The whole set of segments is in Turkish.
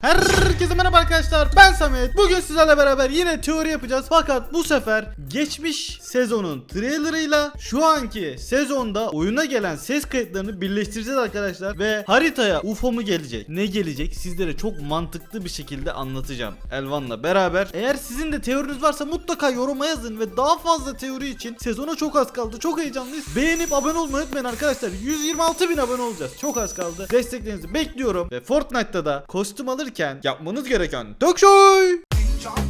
Her Herkese merhaba arkadaşlar ben Samet. Bugün sizlerle beraber yine teori yapacağız. Fakat bu sefer geçmiş sezonun trailerıyla Şu anki sezonda oyuna gelen ses kayıtlarını birleştireceğiz arkadaşlar. Ve haritaya UFO mu gelecek ne gelecek sizlere çok mantıklı bir şekilde anlatacağım Elvan'la beraber. Eğer sizin de teoriniz varsa mutlaka yoruma yazın Ve daha fazla teori için sezona çok az kaldı çok heyecanlıyız. Beğenip abone olmayı unutmayın arkadaşlar. 126 bin abone olacağız. Çok az kaldı. Desteklerinizi bekliyorum. Ve Fortnite'ta da kostüm alırken yapmanız gereken Dök Show!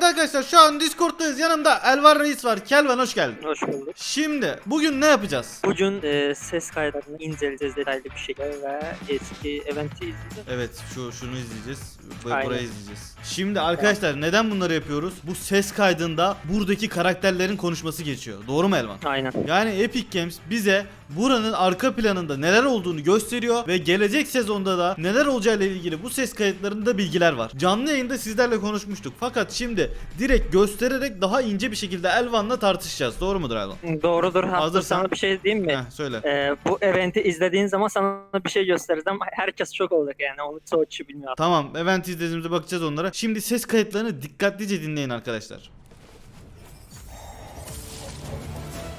Evet arkadaşlar şu an Discord'dayız yanımda Elvan Reis var Kelvan hoş geldin Hoş bulduk. Şimdi bugün ne yapacağız? Bugün e, ses kayıtlarını inceleyeceğiz detaylı bir şekilde ve eski eventi izleyeceğiz. Evet şu şunu izleyeceğiz ve Aynen. burayı izleyeceğiz. Şimdi arkadaşlar neden bunları yapıyoruz? Bu ses kaydında buradaki karakterlerin konuşması geçiyor. Doğru mu Elvan? Aynen. Yani Epic Games bize buranın arka planında neler olduğunu gösteriyor ve gelecek sezonda da neler olacağıyla ilgili bu ses kayıtlarında bilgiler var. Canlı yayında sizlerle konuşmuştuk fakat şimdi direkt göstererek daha ince bir şekilde Elvan'la tartışacağız. Doğru mudur Elvan? Doğrudur. Hazırsan- sana bir şey diyeyim mi? Heh, söyle. E, bu eventi izlediğin zaman sana bir şey göstereceğim. Herkes çok olacak yani. Onu çoğu kişi bilmiyor. Tamam, event izlediğimizde bakacağız onlara. Şimdi ses kayıtlarını dikkatlice dinleyin arkadaşlar.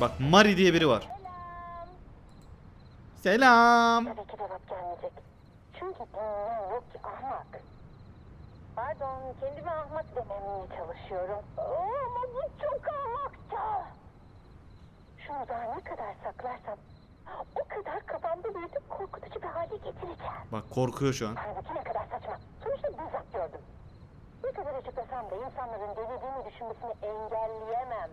Bak Mari diye biri var. Selam. Gelmeyecek. Çünkü dinleyen yok ki ahmak. Pardon, kendime ahmak dememeye çalışıyorum. Oo, ama bu çok ahmakça. Şunu daha ne kadar saklarsam o kadar kafamda büyütüp korkutucu bir hale getireceğim. Bak korkuyor şu an. Halbuki ne kadar saçma. Sonuçta bizzat gördüm. Ne kadar açıklasam da insanların delirdiğini düşünmesini engelleyemem.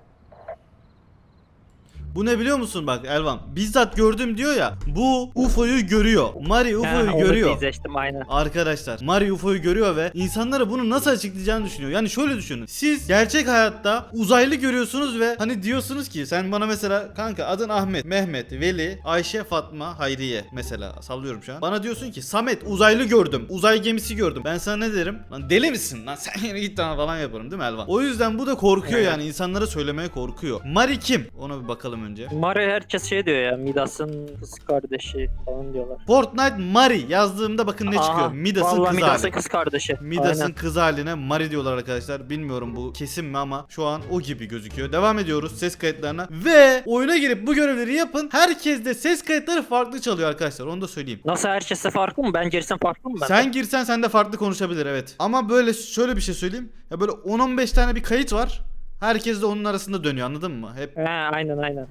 Bu ne biliyor musun bak Elvan? Bizzat gördüm diyor ya. Bu UFO'yu görüyor. Mari UFO'yu görüyor. aynen. Arkadaşlar Mari UFO'yu görüyor ve insanlara bunu nasıl açıklayacağını düşünüyor. Yani şöyle düşünün. Siz gerçek hayatta uzaylı görüyorsunuz ve hani diyorsunuz ki sen bana mesela kanka adın Ahmet, Mehmet, Veli, Ayşe, Fatma, Hayriye mesela sallıyorum şu an. Bana diyorsun ki Samet uzaylı gördüm. Uzay gemisi gördüm. Ben sana ne derim? Lan deli misin? Lan sen git lan falan yaparım değil mi Elvan? O yüzden bu da korkuyor Evet. yani insanlara söylemeye korkuyor. Mari kim? Ona bir bakalım önce. Mario herkes şey diyor ya. Midas'ın kız kardeşi falan diyorlar. Fortnite Mari yazdığımda bakın ne Aha, çıkıyor. Midas'ın vallahi kız Midas'ın hali. kız kardeşi. Midas'ın Aynen. kız haline Mari diyorlar arkadaşlar. Bilmiyorum bu kesin mi ama şu an o gibi gözüküyor. Devam ediyoruz ses kayıtlarına. Ve oyuna girip bu görevleri yapın. Herkes de ses kayıtları farklı çalıyor arkadaşlar. Onu da söyleyeyim. Nasıl herkese farklı mı? Ben girsem farklı mı ben? Sen girsen sen de farklı konuşabilir evet. Ama böyle şöyle bir şey söyleyeyim. Ya böyle 10-15 tane bir kayıt var. Herkes de onun arasında dönüyor anladın mı? Hep He aynen aynen.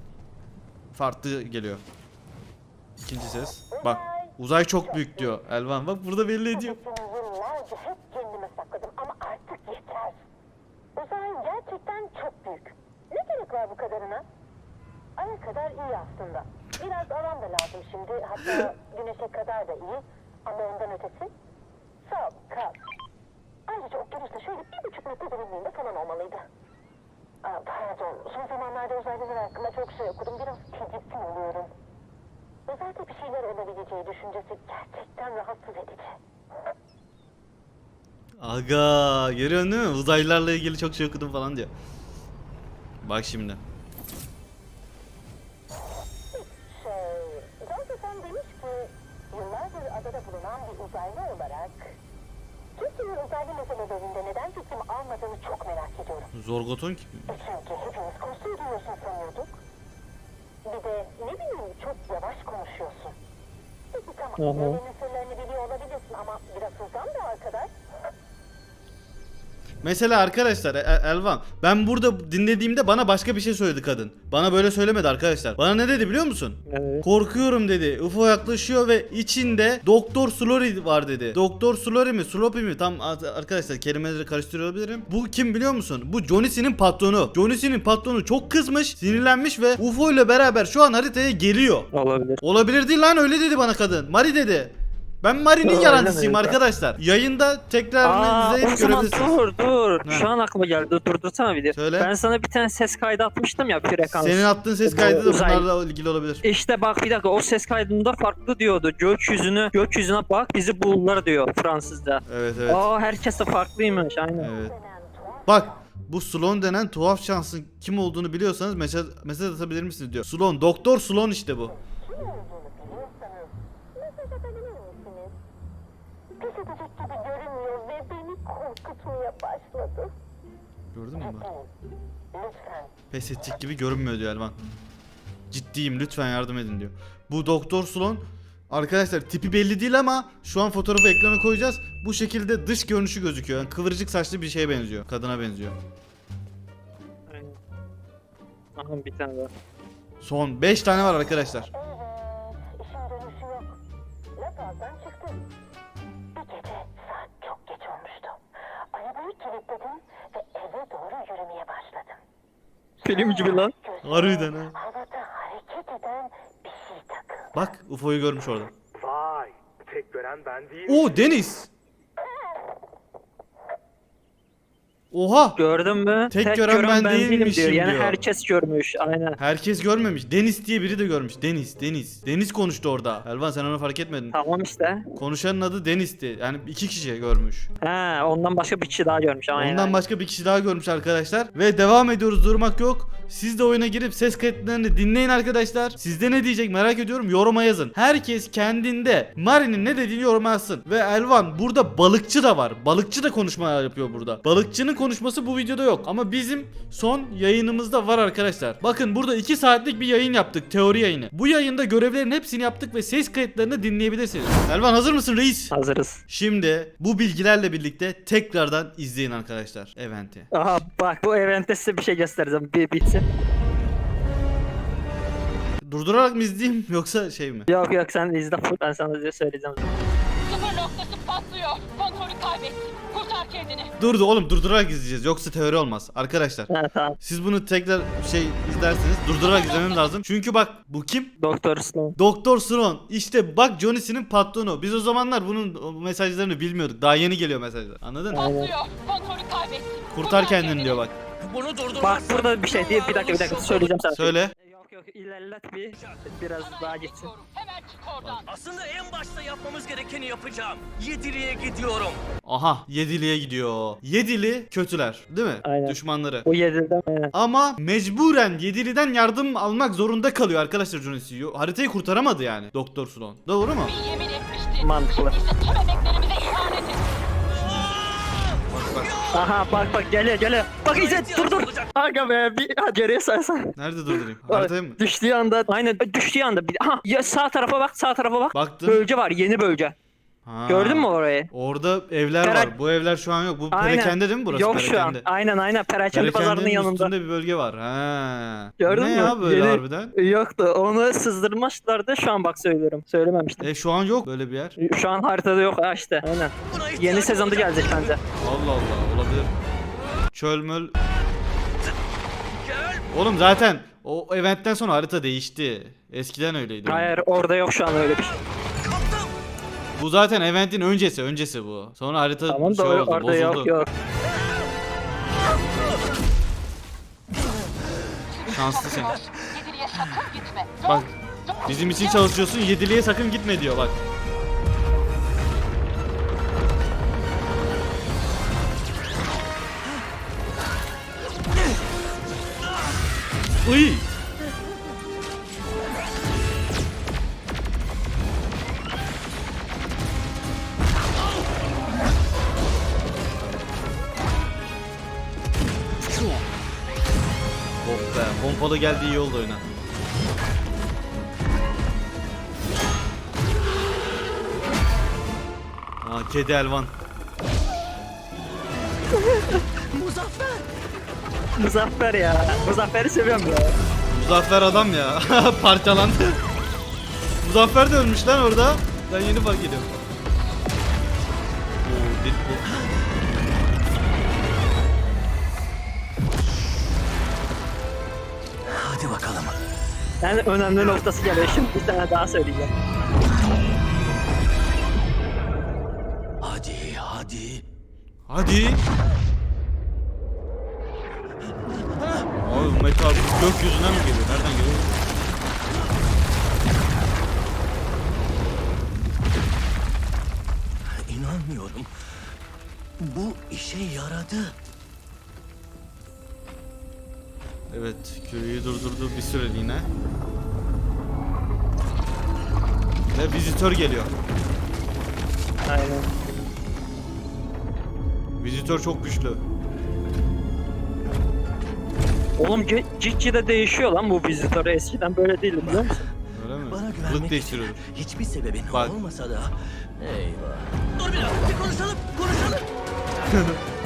Farklı geliyor. İkinci ses. Bak uzay çok büyük diyor Elvan. Bak burada belli ediyor. Yıllarca hep kendime sakladım ama artık yeter. Uzay gerçekten çok büyük. Ne gerek var bu kadarına? Ay'a kadar iyi aslında. Biraz alan da lazım şimdi. Hatta güneşe kadar da iyi. Ama ondan ötesi. Sağ ol, kal. Ayrıca okyanus da şöyle bir buçuk metre derinliğinde falan olmalıydı. Aa, pardon, son zamanlarda uzaylılar hakkında çok şey okudum. Biraz tedirgin oluyorum. Uzayda bir şeyler olabileceği düşüncesi gerçekten rahatsız edici. Aga görüyorsun değil mi? Uzaylılarla ilgili çok şey okudum falan diyor. Bak şimdi. Şey, Johnson demiş ki yıllardır adada bulunan bir uzaylı olarak Türkiye'nin uzaylı meselelerinde neden fikrimi almadığını çok merak ediyorum. Zorgoton ki. E çünkü hepimiz kostüm giyiyorsun sanıyorduk. Bir de ne bileyim çok yavaş konuşuyorsun. Peki tamam, hı. evrenin sırlarını biliyor olabilirsin ama biraz hızlan da arkadaş. Mesela arkadaşlar E- E- Elvan ben burada dinlediğimde bana başka bir şey söyledi kadın. Bana böyle söylemedi arkadaşlar. Bana ne dedi biliyor musun? Evet. Korkuyorum dedi. UFO yaklaşıyor ve içinde Doktor Slory var dedi. Doktor Slory mi? Sloppy mi? Tam arkadaşlar kelimeleri karıştırıyor olabilirim. Bu kim biliyor musun? Bu Johnny C'nin patronu. Johnny C'nin patronu çok kızmış, sinirlenmiş ve UFO ile beraber şu an haritaya geliyor. Olabilir. Olabilir değil lan öyle dedi bana kadın. Mari dedi. Ben Mari'nin yalancısıyım arkadaşlar. Yayında tekrarını Aa, o izleyip zaman görebilirsiniz. dur dur. Ha. Şu an aklıma geldi. Dur durdursana bir de. Söyle. Ben sana bir tane ses kaydı atmıştım ya frekans. Senin attığın ses kaydı da Uzay- bunlarla ilgili olabilir. İşte bak bir dakika o ses kaydında farklı diyordu. Gökyüzünü, gökyüzüne bak bizi bulurlar diyor Fransızca. Evet evet. Aa herkes de farklıymış aynen. Evet. Bak Bu Sloan denen tuhaf şansın kim olduğunu biliyorsanız mesaj, mesaj atabilir misiniz diyor. Sloan, Doktor Sloan işte bu. Kim olduğunu biliyorsanız mesaj atabilir misiniz? Pes edecek gibi görünmüyor ve beni korkutmaya başladı. Gördün mü bak? Pes edecek gibi görünmüyor diyor Elvan. Ciddiyim lütfen yardım edin diyor. Bu Doktor Sloan Arkadaşlar tipi belli değil ama şu an fotoğrafı ekrana koyacağız. Bu şekilde dış görünüşü gözüküyor. Yani kıvırcık saçlı bir şeye benziyor. Kadına benziyor. Aynen. Aha bir tane daha. Son 5 tane var arkadaşlar. Film gibi lan. Harbiden ha. Havada hareket eden bir şey takıldı. Bak UFO'yu görmüş orada. Vay, tek gören ben değilim. Oo Deniz. Oha. Gördün mü? Tek gören ben değilmişim diyor. Yani herkes görmüş. Aynen. Herkes görmemiş. Deniz diye biri de görmüş. Deniz, Deniz. Deniz konuştu orada. Elvan sen onu fark etmedin. Tamam işte. Konuşanın adı Deniz'ti. Yani iki kişi görmüş. He, ondan başka bir kişi daha görmüş. Aynen. Ondan başka bir kişi daha görmüş arkadaşlar. Ve devam ediyoruz durmak yok. Siz de oyuna girip ses kayıtlarını dinleyin arkadaşlar. Sizde ne diyecek merak ediyorum yoruma yazın. Herkes kendinde Mari'nin ne dediğini yoruma yazsın. Ve Elvan burada balıkçı da var. Balıkçı da konuşma yapıyor burada. Balıkçının konuşması bu videoda yok. Ama bizim son yayınımızda var arkadaşlar. Bakın burada 2 saatlik bir yayın yaptık. Teori yayını. Bu yayında görevlerin hepsini yaptık ve ses kayıtlarını dinleyebilirsiniz. Elvan hazır mısın reis? Hazırız. Şimdi bu bilgilerle birlikte tekrardan izleyin arkadaşlar eventi. Aha bak bu eventte size bir şey göstereceğim. Bir bitsin. Durdurarak mı izleyeyim yoksa şey mi? Yok yok sen izle ben sana söyleyeceğim. Sıfır noktası patlıyor. Kontrolü kaybettin. Kurtar kendini. Durdu oğlum durdurarak izleyeceğiz yoksa teori olmaz. Arkadaşlar Ha tamam. siz bunu tekrar şey izlerseniz durdurarak izlemem lazım. Çünkü bak bu kim? Doktor Sloan. Doktor Sloan. İşte bak Johnny'sinin patronu. Biz o zamanlar bunun mesajlarını bilmiyorduk. Daha yeni geliyor mesajlar. Anladın mı? Patlıyor. Kontrolü kaybettin. Kurtar kendini diyor bak. Bunu durdurmazsan Bak burada bir şey değil. Bir dakika bir dakika söyleyeceğim sana. Söyle. Yok ilerlet bir. Biraz daha gitsin. Hemen çık oradan. aslında en başta yapmamız gerekeni yapacağım. Yediriye gidiyorum. Aha Yedili'ye gidiyor. Yedili kötüler değil mi? Aynen. Düşmanları. Bu yedilden aynen. Ama mecburen Yedili'den yardım almak zorunda kalıyor arkadaşlar Yo- Haritayı kurtaramadı yani Doktor Sloan. Doğru mu? Bir yemin etmiştin. Mantıklı. Şimdi ise tüm emeklerimize Aha bak bak geliyor geliyor. Bak İzzet dur dur. Aga be bir ha, geriye sarsan. Nerede durdurayım? Haritayı mı? Düştüğü anda aynen düştüğü anda bir aha ya sağ tarafa bak sağ tarafa bak. Baktım. Bölge var yeni bölge. Ha. Gördün mü orayı? Orada evler Pera- var. Bu evler şu an yok. Bu Aynen. perakende değil mi burası? Yok şu an. Perakende. Aynen aynen Perakende Perakendenin pazarının yanında. üstünde bir bölge var. Ha. Gördün ne mü? ya böyle Yeni- harbiden? Yoktu. Onu sızdırmışlardı. Şu an bak söylüyorum. Söylememiştim. E şu an yok böyle bir yer. Şu an haritada yok ha işte. Aynen. Yeni sezonda gelecek bence. Allah Allah olabilir. Çölmöl. Gel. Oğlum zaten o eventten sonra harita değişti. Eskiden öyleydi. Hayır orada yok şu an öyle bir şey. Bu zaten eventin öncesi, öncesi bu. Sonra harita Tamam şey da oldu, orada bozuldu. yok yok. Sakın gitme. Bak bizim için çalışıyorsun, yediliğe sakın gitme diyor bak. Uy! Oh be, pompalı geldi iyi oldu oyuna. Aa, kedi elvan. Muzaffer ya. Muzaffer'i seviyorum ya. Muzaffer adam ya. Parçalandı. Muzaffer de ölmüş lan orada. Ben yeni fark ediyorum. Oo, Deadpool. Hadi bakalım. Yani önemli noktası geliyor. Şimdi bir tane daha söyleyeceğim. Hadi hadi. Hadi. Abi metal gökyüzünden mi geliyor? Nereden geliyor? İnanmıyorum. Bu işe yaradı. Evet küreyi durdurdu bir süreliğine. Ve vizitör geliyor. Aynen. Vizitör çok güçlü. Oğlum ciddi de değişiyor lan bu vizitör. Eskiden böyle değildi biliyor musun? Öyle mi? Bana Kılık güvenmek için değiştiriyor. hiçbir sebebin Bak. olmasa da... Eyvah. Dur biraz bir konuşalım, konuşalım.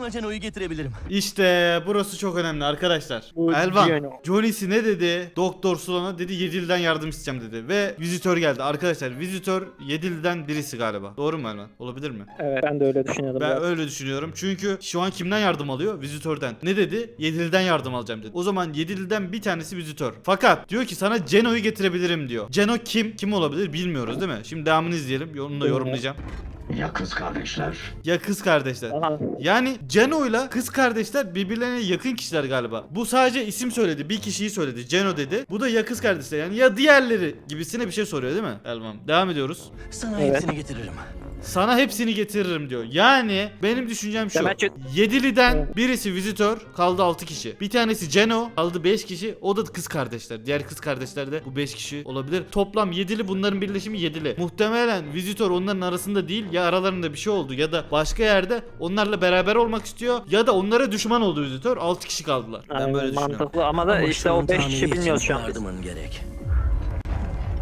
Sana Ceno'yu getirebilirim. İşte burası çok önemli arkadaşlar. Bu Elvan, Geno. Johnny'si ne dedi? Doktor Sulan'a dedi Yedil'den yardım isteyeceğim dedi. Ve vizitör geldi. Arkadaşlar vizitör Yedil'den birisi galiba. Doğru mu Elvan? Olabilir mi? Evet ben de öyle düşünüyordum. Ben zaten. öyle düşünüyorum. Çünkü şu an kimden yardım alıyor? Vizitörden. Ne dedi? Yedil'den yardım alacağım dedi. O zaman Yedil'den bir tanesi vizitör. Fakat diyor ki sana Geno'yu getirebilirim diyor. Geno kim? Kim olabilir bilmiyoruz değil mi? Şimdi devamını izleyelim. Onu da yorumlayacağım. Ya kız kardeşler? Ya kız kardeşler. Aha. Yani Ceno'yla kız kardeşler birbirlerine yakın kişiler galiba. Bu sadece isim söyledi. Bir kişiyi söyledi. Ceno dedi. Bu da ya kız kardeşler yani ya diğerleri gibisine bir şey soruyor değil mi? Elvan. Devam ediyoruz. Sana Evet. hepsini getiririm. Sana hepsini getiririm diyor. Yani benim düşüncem şu. Demek ki- birisi vizitör kaldı 6 kişi. Bir tanesi Ceno kaldı 5 kişi. O da kız kardeşler. Diğer kız kardeşler de bu 5 kişi olabilir. Toplam Yedili bunların birleşimi Yedili. Muhtemelen vizitör onların arasında değil ya aralarında bir şey oldu ya da başka yerde onlarla beraber olmak istiyor ya da onlara düşman oldu vizitör. 6 kişi kaldılar. Ben böyle düşünüyorum. mantıklı ama da Ama işte o 5 tamiri kişi bilmiyoruz şu an. biz. Yardımın gerek.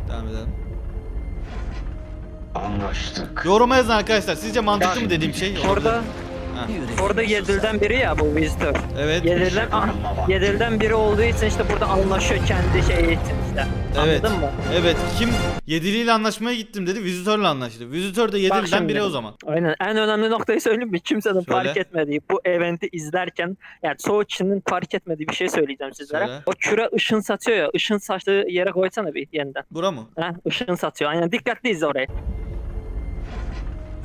Devam edelim. Anlaştık. Yoruma yazın arkadaşlar. Sizce mantıklı mı dediğim şey? Orada orada. Yedil'den biri ya bu vizitör. Evet. Yedil'den ah, Yedil'den biri olduğu için işte burada anlaşıyor kendi şey için işte. Evet. Anladın mı? Evet. Kim Yedili ile anlaşmaya gittim dedi. Vizitörle anlaştı. Vizitör de Yedili'den şimdi. biri o zaman. Aynen. En önemli noktayı söyleyeyim mi? Kimsenin Söyle. fark etmediği bu eventi izlerken yani çoğu kişinin fark etmediği bir şey söyleyeceğim sizlere. Söyle. O küre ışın satıyor ya. Işın saçtığı yere koysana bir yeniden. Bura mı? Ha, ışın satıyor. Aynen dikkatli izle orayı.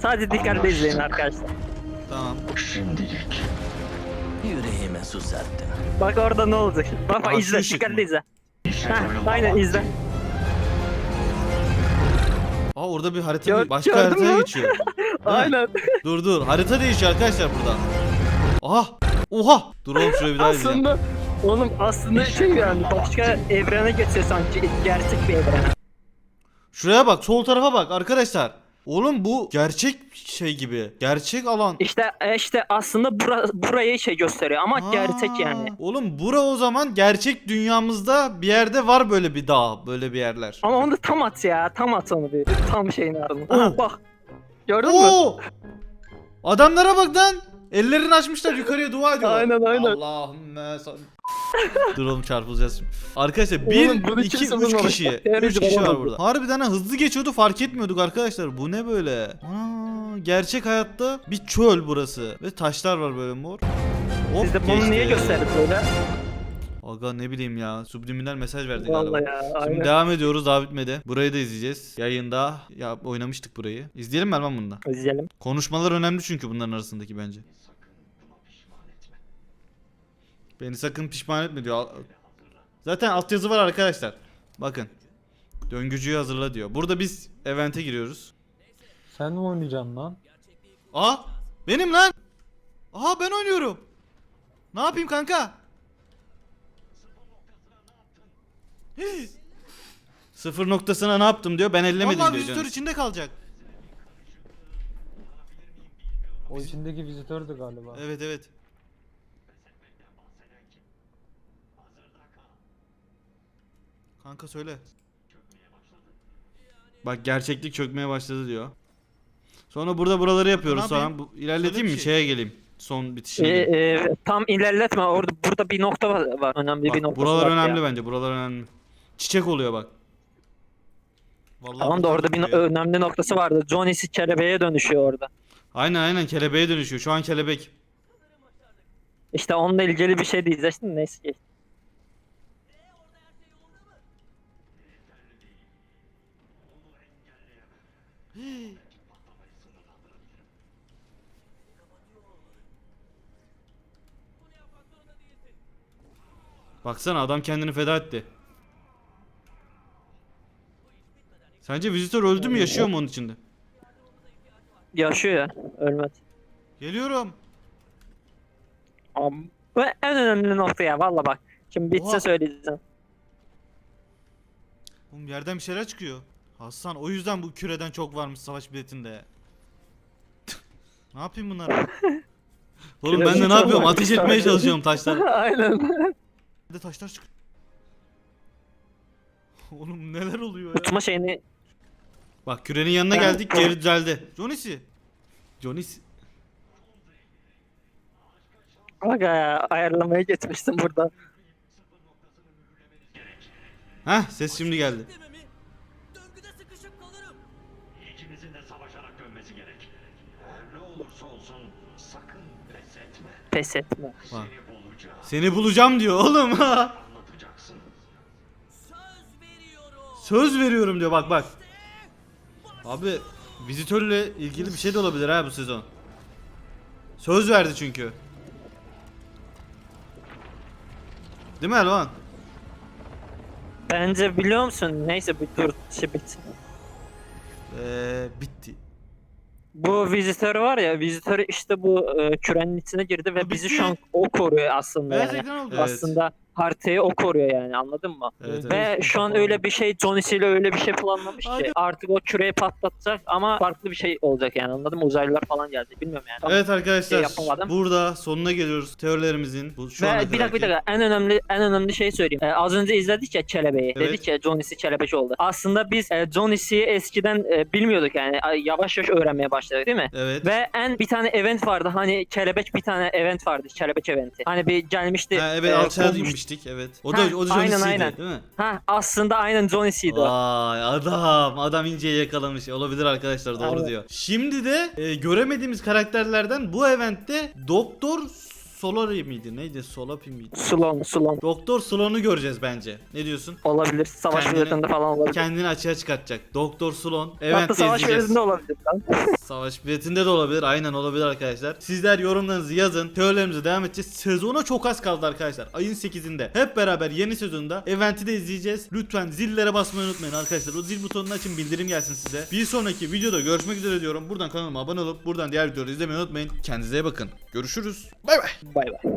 Sadece dikkatli izleyin arkadaşlar. Tamam. Şimdilik. Yüreğime su serptin. Bak orada ne olacak? Bak izle ışık dikkatli mı? izle. Ha, ölüm aynen izle. Aa orada bir harita Gör- başka gördün haritaya mü? geçiyor. Aynen. Dur dur. Harita değişiyor arkadaşlar burada. Aha. Oha. Dur oğlum şuraya bir daha izleyeyim. aslında oğlum aslında şey yani başka evrene geçiyor sanki gerçek bir evrene. Şuraya bak. Sol tarafa bak arkadaşlar. Oğlum bu gerçek şey gibi. Gerçek alan. İşte e, işte aslında bura, burayı şey gösteriyor ama Aa, gerçek yani. Oğlum bura o zaman gerçek dünyamızda bir yerde var böyle bir dağ. Böyle bir yerler. Ama onu da tam at ya. Tam at onu bir. Tam şeyin ardına. Aha, bak. Gördün mü? Oo! Adamlara bak lan. Ellerini açmışlar yukarıya dua ediyorlar. Aynen, aynen. Allahümme sal- Dur oğlum çarpılacağız şimdi. Arkadaşlar 1, Oğlum, bunu 2, kimse 3 bulmamış. kişi. Teori 3 kişi var burada. Harbiden ha, hızlı geçiyordu fark etmiyorduk arkadaşlar. Bu ne böyle? Aa, gerçek hayatta bir çöl burası. Ve taşlar var böyle mor. Hop, Siz de bunu niye geçti. gösterdiniz böyle? Aga ne bileyim ya. Subliminal mesaj verdi Vallahi galiba. ya. Şimdi Aynen. devam ediyoruz daha bitmedi. Burayı da izleyeceğiz. Yayında ya oynamıştık burayı. İzleyelim mi Elman bunu da? İzleyelim. Konuşmalar önemli çünkü bunların arasındaki bence. Beni sakın pişman etme diyor. Zaten altyazı var arkadaşlar. Bakın. Döngücüyü hazırla diyor. Burada biz event'e giriyoruz. Sen mi oynayacaksın lan? Aa! Benim lan! Aha ben oynuyorum. Ne yapayım kanka? Sıfır noktasına ne yaptım diyor. Ben ellemedim Vallahi diyor. vizitör canım. içinde kalacak. O içindeki vizitördü galiba. Evet evet. Kanka söyle. Bak gerçeklik çökmeye başladı diyor. Sonra burada buraları yapıyoruz Ne sonra. Bu, ilerleteyim bir mi? şey. Şeye geleyim. Son bitişe Ee, geleyim. e, tam ilerletme. Orada burada bir nokta var. var. Önemli bir Bak, nokta buralar var. önemli ya. bence. Buralar önemli. Çiçek oluyor bak. Vallahi Tamam da orada bir no- önemli noktası vardı. Johnny'si kelebeğe dönüşüyor orada. Aynen aynen kelebeğe dönüşüyor. Şu an kelebek. İşte onunla ilgili bir şey diyeceksin. Neyse. Baksana adam kendini feda etti. Sence vizitör öldü mü yaşıyor mu onun içinde? Yaşıyor ya. Ölmedi. Geliyorum. Ama bu en önemli nokta ya valla bak. Şimdi bitse Oha. söyleyeceğim. Oğlum yerden bir şeyler çıkıyor. Hasan o yüzden bu küreden çok varmış savaş biletinde. ne yapayım bunlara? Oğlum ben de ne yapıyorum? Ateş etmeye çalışıyorum taşlara. Aynen. De taşlar çık. Oğlum neler oluyor ya? Uçma şeyini Bak kürenin yanına geldik geri düzeldi. Johnny'si. Johnny'si. Aga ya ayarlamaya geçmiştim burada. Heh ses şimdi geldi. Döngüde sıkışıp kalırım. İkimizin de savaşarak dönmesi gerek. Her ne olursa olsun sakın pes etme. Pes etme. Bak. Seni bulacağım. Seni bulacağım diyor oğlum. Anlatacaksın. Söz veriyorum. Söz veriyorum diyor bak bak. Abi vizitörle ilgili bir şey de olabilir ha bu sezon. Söz verdi çünkü. Değil mi Elvan? Bence biliyor musun? Neyse bir dur şey bitsin. Ee, bitti. Bu vizitör var ya vizitör işte bu e, kürenin içine girdi ve bizi şu an o koruyor aslında yani. ekran oldu. Aslında haritayı o koruyor yani anladın mı? Evet, Ve evet. şu an öyle bir şey Johnny ile öyle bir şey planlamış ki artık o küreyi patlatacak ama farklı bir şey olacak yani anladın mı? Uzaylılar falan gelecek bilmiyorum yani. Evet arkadaşlar Şey burada sonuna geliyoruz teorilerimizin. Bu şu Ve bir dakika bir kadarki. dakika en önemli en önemli şey söyleyeyim. Ee, az önce izledik ya Kelebeği. Evet. Dedik ya Johnny'si Kelebeş oldu. Aslında biz e, Johnny'si eskiden e, bilmiyorduk yani yavaş yavaş öğrenmeye başladık değil mi? Evet. Ve en bir tane event vardı hani Kelebek bir tane event vardı Kelebek eventi. Hani bir gelmişti. Ha, evet e, alçağa inmiştik evet. O da Ha, o da aynen, Johnny'siydi aynen. değil mi? Ha aslında aynen Johnny'siydi o. Vay adam adam inceyi yakalamış olabilir arkadaşlar doğru Aynen. diyor. Şimdi de e, göremediğimiz karakterlerden bu eventte Doktor Solari miydi neydi Solapi miydi? Sulon, Sulon. Doktor Sloan'u göreceğiz bence. Ne diyorsun? Olabilir. Savaş Kendini- falan olabilir. Kendini açığa çıkartacak. Doktor Sloan. Hatta Event'te savaş olabilir lan. Savaş biletinde de olabilir. Aynen olabilir arkadaşlar. Sizler yorumlarınızı yazın. Teorilerimize devam edeceğiz. Sezona çok az kaldı arkadaşlar. Ayın 8'inde. Hep beraber yeni sezonda eventi de izleyeceğiz. Lütfen zillere basmayı unutmayın arkadaşlar. O zil butonunu açın bildirim gelsin size. Bir sonraki videoda görüşmek üzere diyorum. Buradan kanalıma abone olup buradan diğer videoları izlemeyi unutmayın. Kendinize iyi bakın. Görüşürüz. Bay bay. Bay bay.